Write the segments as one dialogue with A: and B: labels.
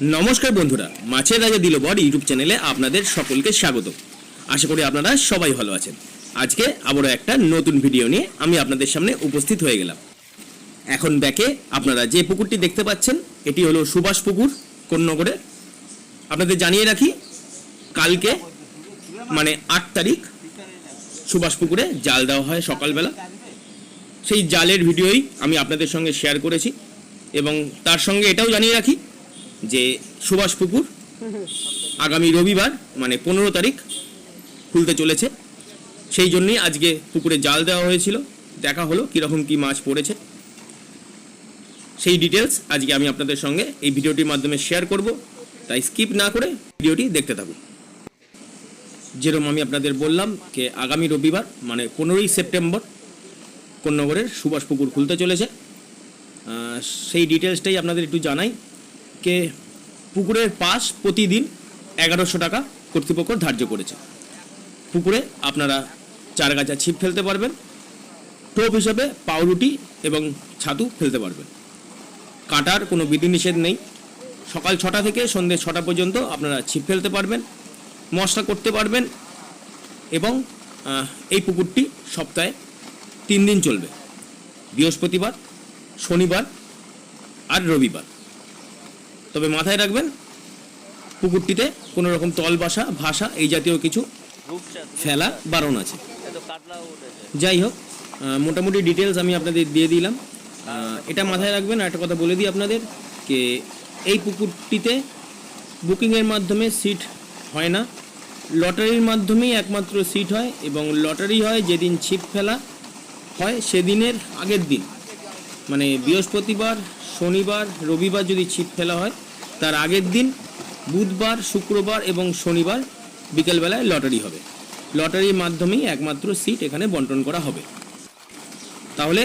A: নমস্কার বন্ধুরা, মাছের রাজা দিল বর ইউটিউব চ্যানেলে আপনাদের সকলকে স্বাগত। আশা করি আপনারা সবাই ভালো আছেন। আজকে আবারও একটা নতুন ভিডিও নিয়ে আমি আপনাদের সামনে উপস্থিত হয়ে গেলাম। এখন ব্যাকে আপনারা যে পুকুরটি দেখতে পাচ্ছেন, এটি হলো সুভাষ পুকুর, কোন্নগরে। আপনাদের জানিয়ে রাখি, কালকে মানে আট তারিখ, সুভাষ পুকুরে জাল দেওয়া হয় সকালবেলা। সেই জালের ভিডিওই আমি আপনাদের সঙ্গে শেয়ার করেছি এবং তার সঙ্গে এটাও জানিয়ে রাখি যে সুভাষ পুকুর আগামী রবিবার মানে পনেরো তারিখ খুলতে চলেছে। সেই জন্যই আজকে পুকুরে জাল দেওয়া হয়েছিল। দেখা হলো কীরকম কী মাছ পড়েছে। সেই ডিটেলস আজকে আমি আপনাদের সঙ্গে এই ভিডিওটির মাধ্যমে শেয়ার করব। তাই স্কিপ না করে ভিডিওটি দেখতে থাকুন। যেরকম আমি আপনাদের বললাম যে আগামী রবিবার মানে পনেরোই সেপ্টেম্বর, কোন্নগরের সুভাষ পুকুর খুলতে চলেছে। সেই ডিটেলসটাই আপনাদের একটু জানাই। কে পুকুরের পাস প্রতিদিন এগারোশো টাকা কর্তৃপক্ষ ধার্য করেছে। পুকুরে আপনারা চার গাছা ছিপ ফেলতে পারবেন, টোপ হিসেবে পাউরুটি এবং ছাতু ফেলতে পারবেন। কাটার কোনো বিধিনিষেধ নেই। সকাল ছটা থেকে সন্ধ্যে ছটা পর্যন্ত আপনারা ছিপ ফেলতে পারবেন, মশলা করতে পারবেন এবং এই পুকুরটি সপ্তাহে তিন দিন চলবে। বৃহস্পতিবার, শনিবার আর রবিবার। তবে মাথায় রাখবেন, পুকুরটিতে কোনো রকম তল বাসা ভাষা এই জাতীয় কিছু ফেলা বারণ আছে। যাই হোক মোটামুটি ডিটেলস আমি আপনাদের দিয়ে দিলাম। এটা মাথায় রাখবেন, আর একটা কথা বলে দিই আপনাদের যে এই পুকুরটিতে বুকিংয়ের মাধ্যমে সিট হয় না। লটারির মাধ্যমেই একমাত্র সিট হয় এবং লটারি হয় যেদিন ছিপ ফেলা হয়, সেদিনের আগের দিন। মানে বৃহস্পতিবার শনিবার, রবিবার যদি ছিপ ফেলা হয়, তার আগের দিন বুধবার, শুক্রবার এবং শনিবার বিকেলবেলায় লটারি হবে। লটারির মাধ্যমেই একমাত্র সিট এখানে বন্টন করা হবে। তাহলে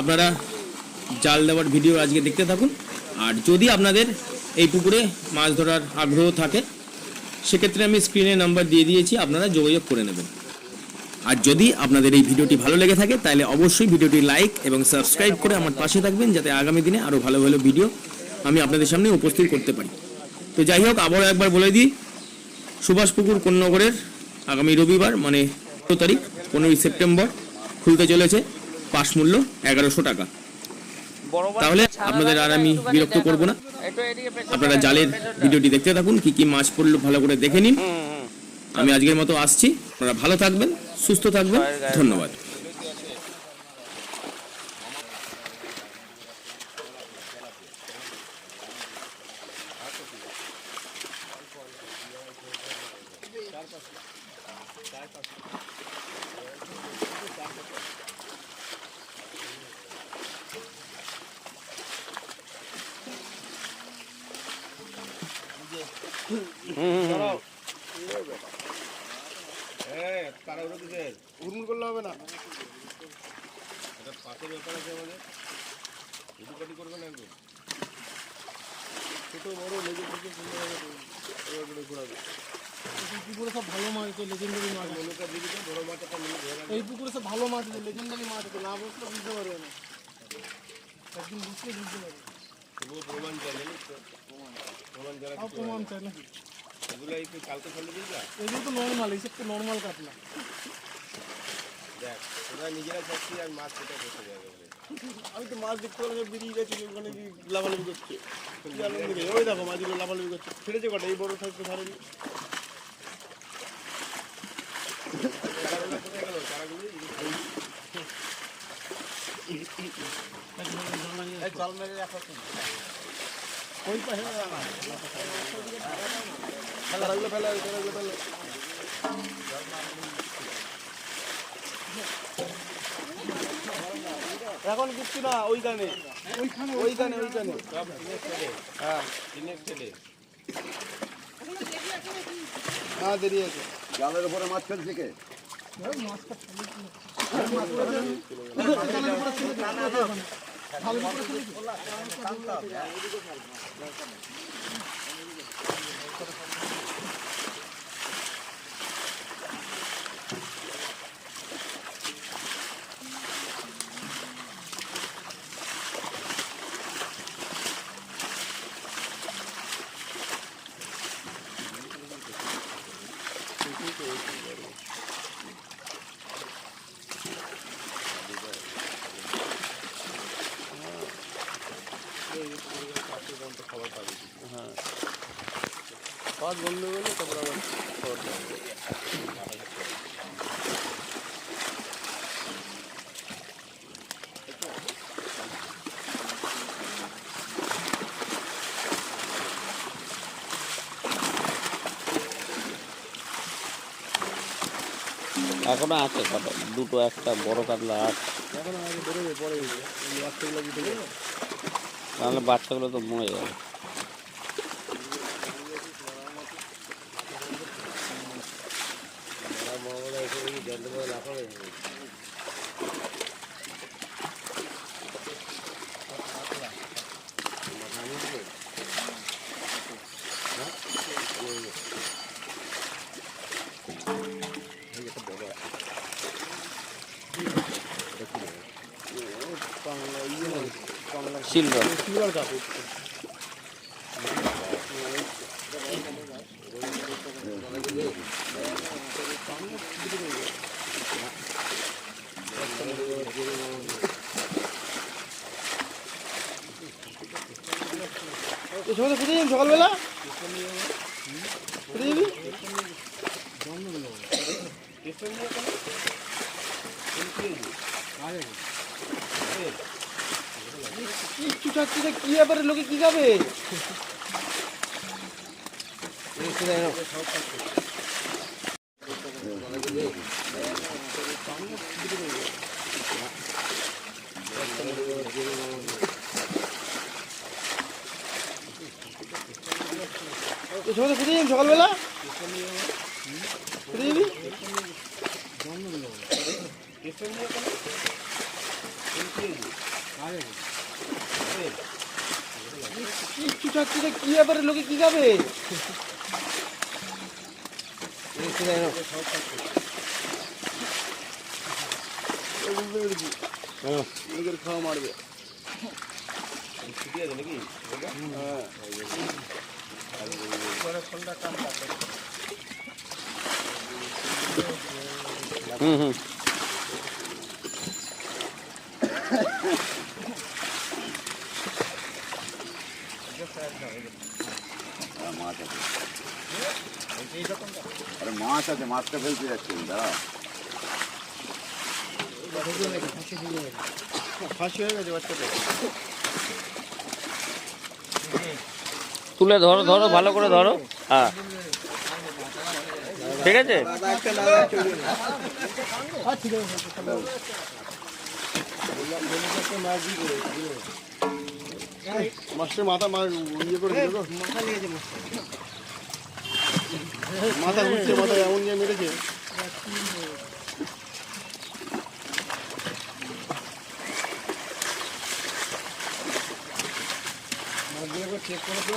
A: আপনারা জাল দেওয়ার ভিডিও আজকে দেখতে থাকুন। আর যদি আপনাদের এই পুকুরে মাছ ধরার আগ্রহ থাকে, সেক্ষেত্রে আমি স্ক্রিনে নাম্বার দিয়ে দিয়েছি, আপনারা যোগাযোগ করে নেবেন। আর যদি আপনাদের এই ভিডিওটি ভালো লেগে থাকে তাহলে অবশ্যই ভিডিওটি লাইক এবং সাবস্ক্রাইব করে আমার পাশে থাকবেন যাতে আগামী দিনে আরও ভালো ভালো ভিডিও আমি আপনাদের সামনে উপস্থিত করতে পারি। তো যাই হোক আবারও একবার বলে দিই সুভাষপুকুর কোন্নগরের আগামী রবিবার মানে পনেরো তারিখ পনেরোই সেপ্টেম্বর খুলতে চলেছে পাস মূল্য এগারোশো টাকা। তাহলে আপনাদের আর আমি বিরক্ত করব না। আপনারা জালের ভিডিওটি দেখতে থাকুন কি কি মাছ পড়ল ভালো করে দেখে নিন। আমি আজকের মতো আসছি আপনারা ভালো থাকবেন। সুস্থ থাকবেন। ধন্যবাদ।
B: হুড়মুড় করলে হবে না। ছোট বড় লেগে থেকে ঘোরাবে।
C: এই পুকুরে সব ভালো মাছ আছে লেজেন্ডারি মাছ।
B: দিকে বড় মাছ একটা
C: এই পুকুরে সব ভালো মাছ আছে লেজেন্ডারি মাছ আছে না বুঝতে বুঝতে পারবে না। একদিন বুঝতে বুঝতে পারবে।
B: তবুও প্রমাণ চাই জানিস প্রমাণ
C: তাও প্রমাণ চাই না
B: এগুলো এই কালকে ফেলে না
C: এগুলো তো নর্মাল এইসব তো নর্মাল কাতলা
B: দেখ ওরা নিজেরা চাচ্ছি আর মাছ কোথায় বসে যাবে আমি তো মাছ দেখতে পেলাম বেরিয়ে গেছি ওখানে কি লাফালাফি করছে। ওই দেখো মাছগুলো লাফালাফি করছে ছেড়েছে কটা এই বড় সাইজ তো ধরেনি চারাগুলো কোথায় গেল? চারাগুলো? এই জাল মেরে রাখো। ওই পাশে ফেলে ফেলে এখন কিচ্ছু না ওইখানে। ওইখানে ওইখানে। ওইখানে হ্যাঁ। হ্যাঁ দেরি আছে।
D: জালের উপরে মাছ ফেলছে কে?
E: এখনও আছে কটা দুটো একটা বড় কাতলা আছে
B: পরে একটাগুলো
E: তাহলে বাচ্চাগুলো তো মরে যাবে। সিলভার
B: সিলভার কাপড়
C: কোথায় যাবি সকালবেলা। কোথায় কিচ্ছু থাকছে না কি ব্যাপারে লোকে কি খাবে? সকালবেলা? কোথায় কিচ্ছু থাকছে না কি ব্যাপারে লোকে কি খাবে?
B: লোকের খাওয়া মারবে।
E: হুম হুম
D: আর মাছ আছে। আরে মাছ আছে, মাছটা ফেলতে যাচ্ছি
B: বাচ্চাটা
E: তুলে ধরো ধরো, ভালো করে ধরো। হ্যাঁ। ঠিক আছে?
B: মাস্টার মাথা ইয়ে করে
C: মাথা লেগেছে
B: মাথা ঘুরছে মাথা এমন নিয়ে মেরেছে। চেক করে তো।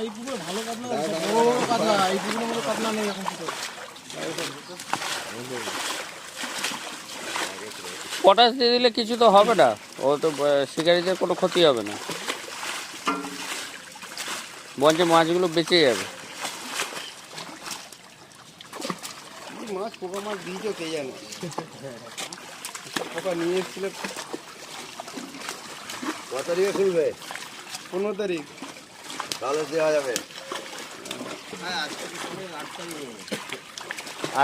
C: এই পুকুরে ভালো কাতলা বড় বড় কাতলা এই পুকুরের মতো কাতলা নেই এখন
E: পটাশ দিয়ে দিলে কিছু তো হবে না। ও তো শিকারীদের কোনো ক্ষতি হবে না। বরঞ্চ মাছগুলো বেঁচে যাবে।
B: মাছ পোকা মাছ দিয়েছ কে জানে? পোকা নিয়ে এসেছিলে।
D: ক তারিখে খুলবে
B: পনেরো তারিখ।
D: তাহলে দেওয়া যাবে।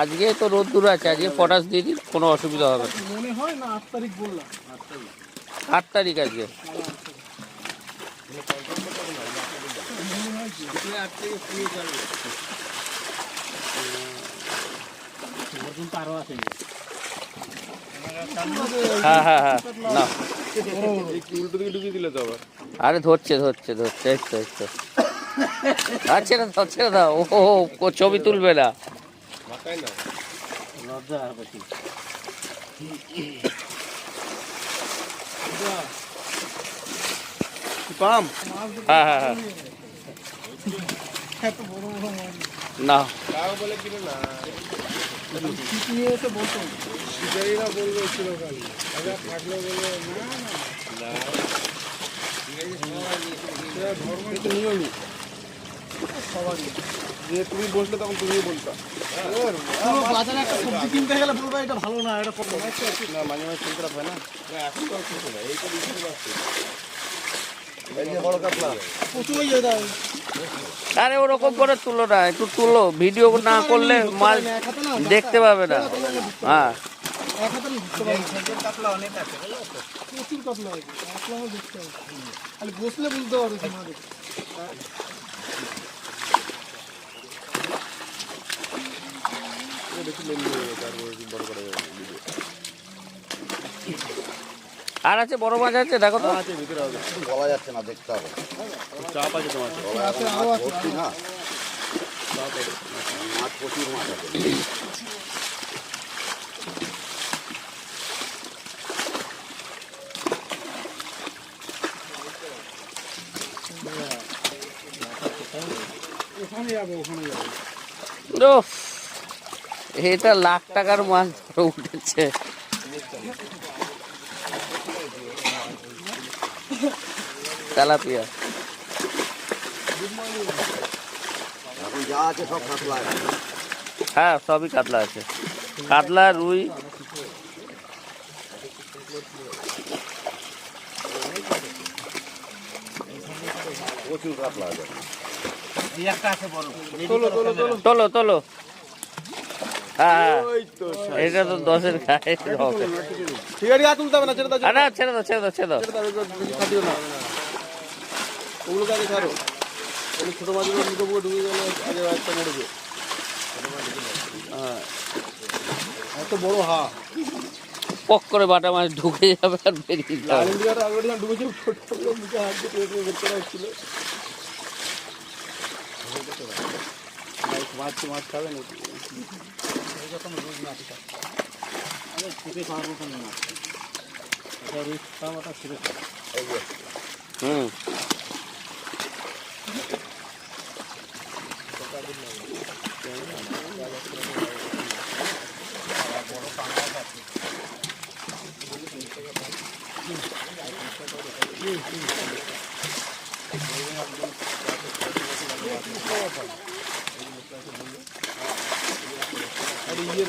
E: আজকে তো রোদ্দুর আছে আজকে পটাশ দিয়ে দিন কোনো অসুবিধা হবে না।
C: মনে হয় না আট তারিখ বললাম।
E: আট তারিখ আজকে। হ্যাঁ হ্যাঁ হ্যাঁ। না
B: উল্টো দিকে ঢুকিয়ে দিলে তো আবার
E: আরে ধরছে ধরছে ধরছে এই তো এই তো। আচ্ছা না ধরছে না ও ছবি তুলবে না।
B: পাম।
E: হ্যাঁ হ্যাঁ হ্যাঁ।
B: বলে কিনে না বলবে থাকলে বলবে না না নিয়মই।
C: সবারই
B: যে তুমি বসলে তখন তুমিও বলতা।
C: বাজারে একটা সবজি কিনতে গেলে বলবে এটা ভালো না এটা
B: না মাঝে মাঝে শুনতে হয় না। এখন তো শুনতে এইটা
E: আরে ওরকম করে তুলো না একটু তুলো। ভিডিও না করলে
C: না
E: দেখতে পাবে না। হ্যাঁ।
C: এক হাতে না ধরতে পারবে কাতলা অনেক আছে প্রচুর কাতলা আছে কাতলা দেখতে হবে খালি বসলে বুঝতে পারবে
E: আর আছে বড় মাছ আছে দেখো তো।
B: আছে ভিতরে
D: বলা যাচ্ছে না দেখতে হবে।
B: চাপ আছে তোমার
D: না মাছ প্রচুর মাছ আছে।
E: এটা লাখ টাকার মাছ ধরে উঠেছে। তেলাপিয়া। হ্যাঁ সবই কাতলা আছে। কাতলা, রুই।
D: প্রচুর কাতলা আছে।
B: তোলো তোলো তোলো
E: তোলো তোলো হ্যাঁ এটা তো দশের গায়ে হবে।
B: ঠিক আছে তুলতে হবে না ছেড়ে দাও
E: না, ছেড়ে দাও ছেড়ে দাও ছেড়ে দাও।
B: ছেড়ে দাও এগুলো বেশি খাটিও না। ওগুলোকে আগে ছাড়ো। ওই ছোটো মাছগুলো মুখে মুখে ঢুকে গেলে আগে একটা মরেছে হ্যাঁ। এত বড় হা
E: পক করে বাটা মাছ ঢুকে যাবে আর বেরিয়ে যাবে।
B: আনন্দিয়ার আগে যখন ঢুকেছে ছোটো মুখে হাত দিয়ে টেনে বের করা হচ্ছিল মাছ মাছ খাবে নাকি
C: খেতে পারব কেন না এটা রুই খাওয়াটা ছেড়ে
E: হুম
B: আর ইয়ের ইয়ে,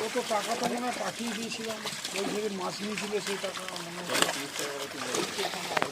C: কত টাকা তো মনে হয় পাঠিয়ে দিয়েছিলাম। ওই যে মাছ নিয়েছিল সেই টাকা। মনে হয়